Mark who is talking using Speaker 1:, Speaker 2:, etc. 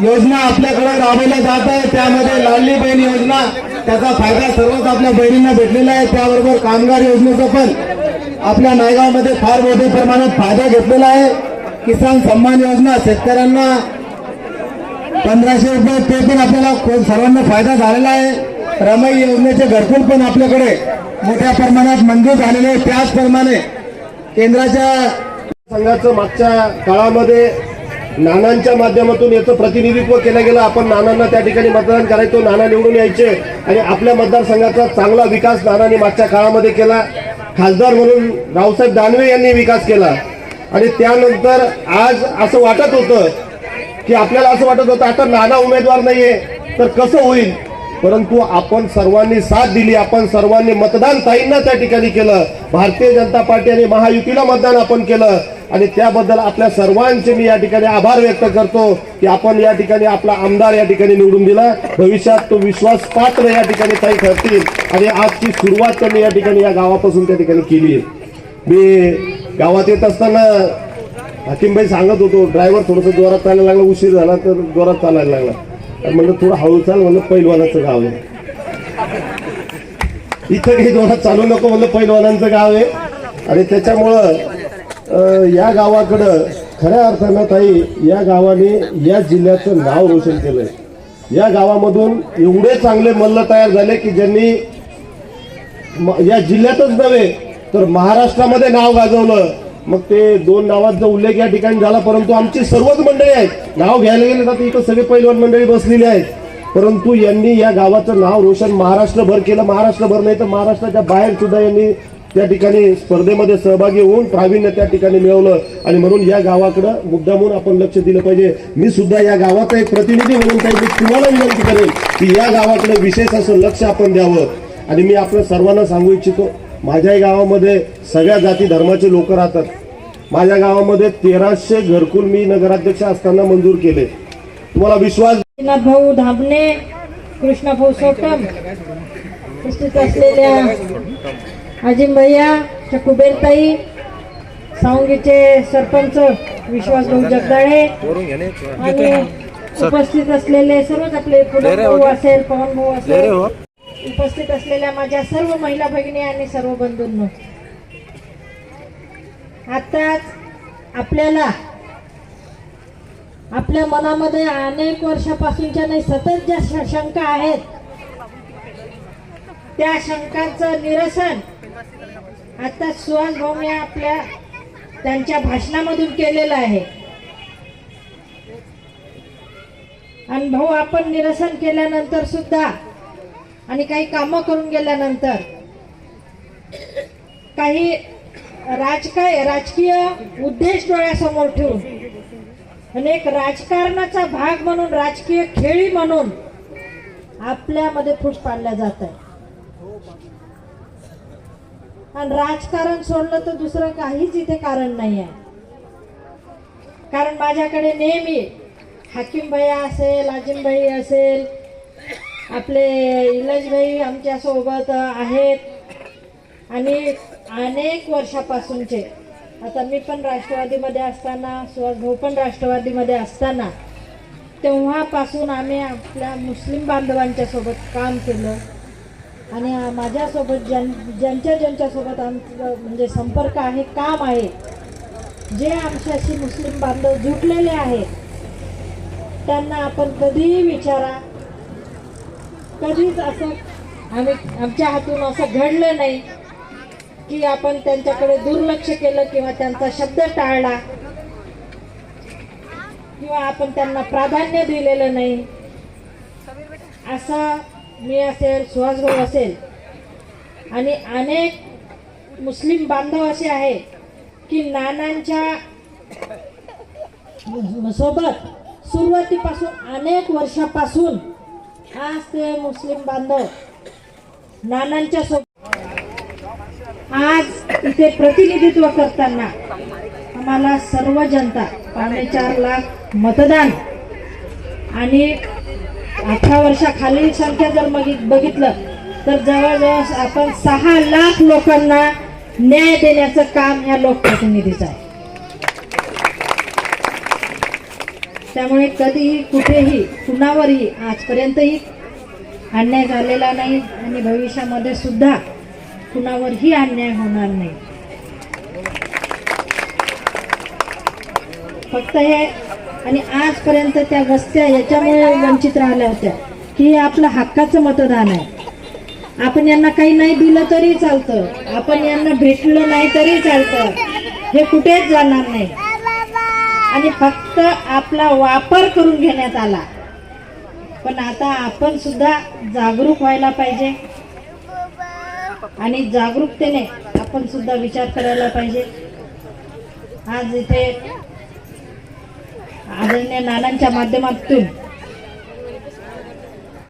Speaker 1: योजना आपल्याकडे राबवल्या जात आहे. योजना त्याचा फायदा सर्वच आपल्या बहिणींना भेटलेला आहे. त्याबरोबर कामगार योजनेचा पण आपल्या नायगावमध्ये फार मोठ्या प्रमाणात फायदा घेतलेला आहे. किसान सन्मान योजना शेतकऱ्यांना पंधराशे रुपये ते पण आपल्याला सर्वांना फायदा झालेला आहे. रमाई योजनेचे घरकुल पण आपल्याकडे मोठ्या प्रमाणात मंजूर झालेले आहे. त्याचप्रमाणे केंद्राच्या संघाचं मागच्या काळामध्ये नानांच्या माध्यमातून याचं प्रतिनिधित्व केलं गेलं. आपण नानांना त्या ठिकाणी मतदान करायचो. नाना निवडून यायचे. आणि आपल्या मतदारसंघाचा चांगला विकास नानांनी मागच्या काळामध्ये केला. खासदार म्हणून रावसाहेब दानवे यांनी विकास केला. आणि त्यानंतर आज असं वाटत होतं की आपल्याला असं वाटत होतं आता नाना उमेदवार नाहीये तर कसं होईल? परंतु आपण सर्वांनी साथ दिली. आपण सर्वांनी मतदान ताईंना त्या ठिकाणी केलं. भारतीय जनता पार्टी आणि महायुतीला मतदान आपण केलं. आणि त्याबद्दल आपल्या सर्वांचे मी या ठिकाणी आभार व्यक्त करतो की आपण या ठिकाणी आपला आमदार या ठिकाणी निवडून दिला. भविष्यात तो विश्वास पात्र या ठिकाणी काही ठरतील आणि आजची सुरुवात त्यांनी या ठिकाणी या गावापासून त्या ठिकाणी केली आहे. मी गावात येत असताना हाकीमबाई सांगत होतो ड्रायव्हर थोडंसं जोरात चालायला लागला उशीर झाला तर जोरात चालायला लागला. म्हणलं थोडं हळू चाल म्हणलं पैलवानाचं गाव आहे. इथं काही जोरात चालू नको म्हणलं पैलवानांचं गाव आहे. आणि त्याच्यामुळं या गावाकडं खऱ्या अर्थानं ताई या गावाने या जिल्ह्याचं नाव रोशन केलंय. या गावामधून एवढे चांगले मल्ल तयार झाले की ज्यांनी या जिल्ह्यातच नव्हे तर महाराष्ट्रामध्ये नाव गाजवलं. मग ते दोन नावांचा उल्लेख या ठिकाणी झाला परंतु आमची सर्वच मंडळी आहेत. नाव घ्यायला गेले तर इथं सगळे पैलवान मंडळी बसलेली आहेत. परंतु यांनी या गावाचं नाव रोशन महाराष्ट्रभर केलं. महाराष्ट्रभर नाही तर महाराष्ट्राच्या बाहेर सुद्धा यांनी त्या ठिकाणी स्पर्धेमध्ये सहभागी होऊन प्रावीण्य त्या ठिकाणी मिळवलं आणि म्हणून या गावाकडं मुद्दामून आपण लक्ष दिलं पाहिजे. मी सुद्धा या गावाचा एक प्रतिनिधी म्हणून काही तुम्हाला विनंती करेन की या गावाकडे विशेष असं लक्ष आपण द्यावं. आणि मी आपल्या सर्वांना सांगू इच्छितो माझ्याही गावामध्ये सगळ्या जाती धर्माचे लोक राहतात. माझ्या गावामध्ये तेराशे घरकुल मी नगराध्यक्ष असताना मंजूर केले. तुम्हाला विश्वास
Speaker 2: भाऊ धाबणे कृष्णा भाऊ सोटम असलेल्या अजिम भैया कुबेरताई सावंगीचे सरपंच विश्वास भाऊ जगदाळे आणि उपस्थित असलेले सर्वच आपले भाऊ असेल पवन भाऊ असेल उपस्थित असलेल्या माझ्या सर्व महिला भगिनी आणि सर्व बंधूंनो. आताच आपल्याला आपल्या मनामध्ये अनेक वर्षापासूनच्या नाही सतत ज्या शंका आहेत त्या शंकांचं निरसन आता सुहास भाऊने आपल्या त्यांच्या भाषणामधून केलेलं आहे. आणि भाऊ आपण निरसन केल्यानंतर सुद्धा आणि काही कामं करून गेल्यानंतर काही राजकीय राजकीय उद्देश डोळ्यासमोर ठेवून आणि एक राजकारणाचा भाग म्हणून राजकीय खेळी म्हणून आपल्यामध्ये फूट पाडल्या जात आहे आणि राजकारण सोडलं तर दुसरं काहीच इथे कारण नाही आहे कारण माझ्याकडे नेहमी हाकीम भैया असेल अजिमभाई असेल आपले इलाज भाई आहेत. आणि अनेक वर्षापासूनचे आता मी पण राष्ट्रवादीमध्ये असताना सुहास भाऊ पण राष्ट्रवादीमध्ये असताना तेव्हापासून आम्ही आपल्या मुस्लिम बांधवांच्यासोबत काम केलं. आणि माझ्यासोबत ज्यां ज्यांच्या ज्यांच्यासोबत आमचं म्हणजे संपर्क आहे काम आहे जे आमच्याशी मुस्लिम बांधव जुटलेले आहेत त्यांना आपण कधीही विचारा. कधीच असं आम्ही आमच्या हातून असं घडलं नाही की आपण त्यांच्याकडे दुर्लक्ष केलं किंवा त्यांचा शब्द टाळला किंवा आपण त्यांना प्राधान्य दिलेलं नाही. असं मी असेल सुहासभाऊ असेल. आणि अनेक मुस्लिम बांधव असे आहे की नानांच्या सोबत सुरुवातीपासून अनेक वर्षापासून आज ते मुस्लिम बांधव नानांच्या सोबत. आज इथे प्रतिनिधित्व करताना आम्हाला सर्व जनता पावणे चार लाख मतदान आणि अठरा वर्षाखालील संख्या जर बघितलं तर जवळजवळ आपण सहा लाख लोकांना न्याय देण्याचं काम या लोकप्रतिनिधीचं आहे. त्यामुळे कधीही कुठेही कुणावरही आजपर्यंतही अन्याय झालेला नाही आणि भविष्यामध्ये सुद्धा कुणावरही अन्याय होणार नाही. फक्त हे आणि आजपर्यंत त्या वस्त्या याच्यामुळे वंचित राहिल्या होत्या. की हे आपलं हक्काचं मतदान आहे. आपण यांना काही नाही दिलं तरी चालतं. आपण यांना भेटलं नाही तरी चालतं. हे कुठेच जाणार नाही. आणि फक्त आपला वापर करून घेण्यात आला. पण आता आपण सुद्धा जागरूक व्हायला पाहिजे. आणि जागरूकतेने आपण सुद्धा विचार करायला पाहिजे. आज इथे आदरणीय नानांच्या माध्यमातून